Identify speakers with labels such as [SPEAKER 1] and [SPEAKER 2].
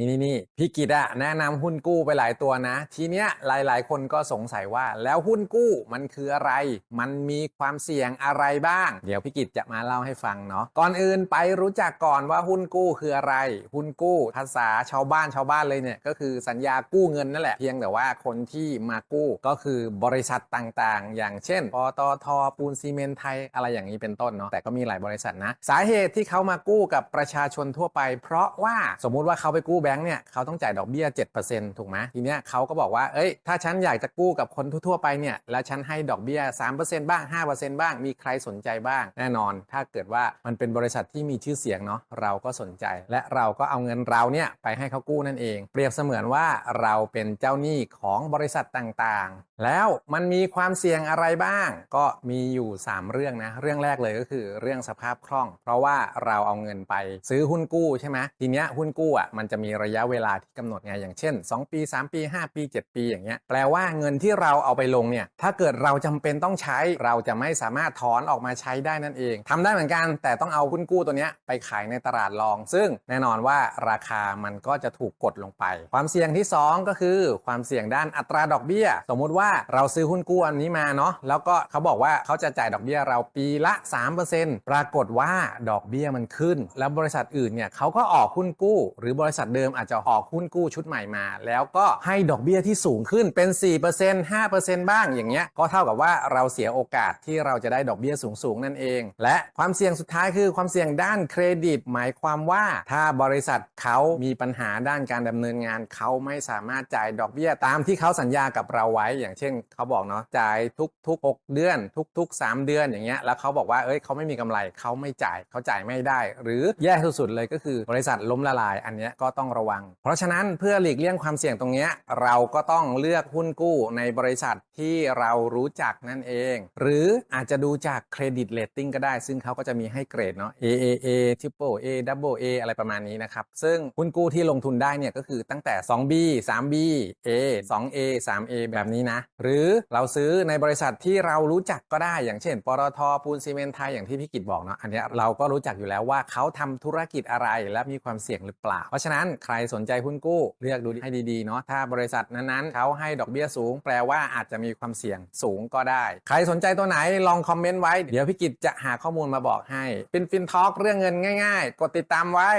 [SPEAKER 1] นี่นี่นี่พี่กิตอะแนะนำหุ้นกู้ไปหลายตัวนะ ทีเนี้ยหลาย ๆ คนก็สงสัยว่า แล้วหุ้นกู้มันคืออะไร มันมีความเสี่ยงอะไรบ้าง เดี๋ยวพี่กิตจะมาเล่าให้ฟังเนาะก่อนอื่นไปรู้จักก่อนว่าหุ้นกู้คืออะไร หุ้นกู้ภาษาชาวบ้านชาวบ้านเลยเนี่ยก็คือสัญญากู้เงินนั่นแหละเพียงแต่ว่าคนที่มากู้ก็คือบริษัทต่างๆ อย่างเช่นปตทปูนซีเมนไทยอะไรอย่างนี้เป็นต้นเนาะแต่ก็มีหลายบริษัทนะ สาเหตุที่เขามากู้กับประชาชนทั่วไป เพราะว่าสมมุติว่าเขาไปกู้บงค์เนี่ยเขาต้องจ่ายดอกเบี้ย7%ถูกไหมทีเนี้ยเขาก็บอกว่าเอ้ยถ้าฉันอยากจะกู้กับคนทั่วๆไปเนี่ยแล้วฉันให้ดอกเบี้ย 3%บ้าง 5%บ้าง มีใครสนใจบ้าง แน่นอน ถ้าเกิดว่ามันเป็นบริษัทที่มีชื่อเสียงเนาะเราก็สนใจ และเราก็เอาเงินเราเนี่ยไปให้เขากู้นั่นเอง เปรียบเสมือนว่าเราเป็นเจ้าหนี้ของบริษัทต่างๆ แล้วมันมีความเสี่ยงอะไรบ้าง ก็มีอยู่ 3 เรื่องนะ เรื่องแรกเลยก็คือเรื่องสภาพคล่อง เพราะว่าเราเอาเงินไปซื้อหุ้นกู้ใช่ไหมทีเนี้ยหุ้นกู้อะมันจะมีระยะเวลาที่กำหนดไงอย่างเช่น 2 ปี 3 ปี 5 ปี 7 ปีอย่างเงี้ยแปลว่าเงินที่เราเอาไปลงเนี่ยถ้าเกิดเราจำเป็นต้องใช้เราจะไม่สามารถถอนออกมาใช้ได้นั่นเองทำได้เหมือนกัน แต่ต้องเอาหุ้นกู้ตัวเนี้ยไปขายในตลาดรอง ซึ่งแน่นอนว่าราคามันก็จะถูกกดลงไป ความเสี่ยงที่ 2 ก็คือ ความเสี่ยงด้านอัตราดอกเบี้ย สมมุติว่าาเราซื้อหุ้นกู้อันนี้มาเนาะแล้วก็เขาบอกว่าเขาจะจ่ายดอกเบี้ยเราปีละ 3%ปรากฏว่าดอกเบี้ยมันขึ้น แล้วบริษัทอื่นเนี่ยเขาก็ออกหุ้นกู้ หรือบริษัทเดิมอาจจะออกหุ้นกู้ชุดใหม่มา แล้วก็ให้ดอกเบี้ยที่สูงขึ้นเป็น 4% 5%บ้างอย่างเงี้ยก็เท่ากับว่าเราเสียโอกาสที่เราจะได้ดอกเบี้ยสูงๆนั่นเอง และความเสี่ยงสุดท้ายคือความเสี่ยงด้านเครดิต หมายความว่าถ้าบริษัทเขามีปัญหาด้านการดำเนินงานเขาไม่สามารถจ่ายดอกเบี้ยตามที่เขาสัญญากับเราไว้อย่างเช่นเขาบอกเนาะจ่ายทุกๆ6เดือน ทุกๆ3เดือนอย่างเงี้ยแล้วเขาบอกว่าเอ้ยเขาไม่มีกำไรเขาไม่จ่ายเขาจ่ายไม่ได้ หรือแย่สุดๆเลยก็คือบริษัทล้มละลาย อันเนี้ยก็ต้องระวัง เพราะฉะนั้นเพื่อหลีกเลี่ยงความเสี่ยงตรงเนี้ยเราก็ต้องเลือกหุ้นกู้ในบริษัทที่เรารู้จักนั่นเอง หรืออาจจะดูจากเครดิตเ a ตติ้งก็ได้ ซึ่งเขาก็จะมีให้เกรดเนาะ AAA Triple A Double A อะไรประมาณนี้นะครับ ซึ่งหุ้นกู้ที่ลงทุนได้เนี่ยก็คือตั้งแต่ 2B 3B A 2A 3A แบบนี้นะหรือเราซื้อในบริษัทที่เรารู้จักก็ได้ อย่างเช่น ปตทปูนซีเมนไทยอย่างที่พี่กิตบอกเนาะอันนี้เราก็รู้จักอยู่แล้วว่าเขาทำธุรกิจอะไรและมีความเสี่ยงหรือเปล่า เพราะฉะนั้นใครสนใจหุ้นกู้เลือกดูให้ดีๆเนาะถ้าบริษัทนั้นๆเขาให้ดอกเบี้ยสูง แปลว่าอาจจะมีความเสี่ยงสูงก็ได้ ใครสนใจตัวไหนลองคอมเมนต์ไว้เดี๋ยวพี่กิตจะหาข้อมูลมาบอกให้ฟินฟินทอล์กเรื่องเงินง่าย ๆ กดติดตามไว้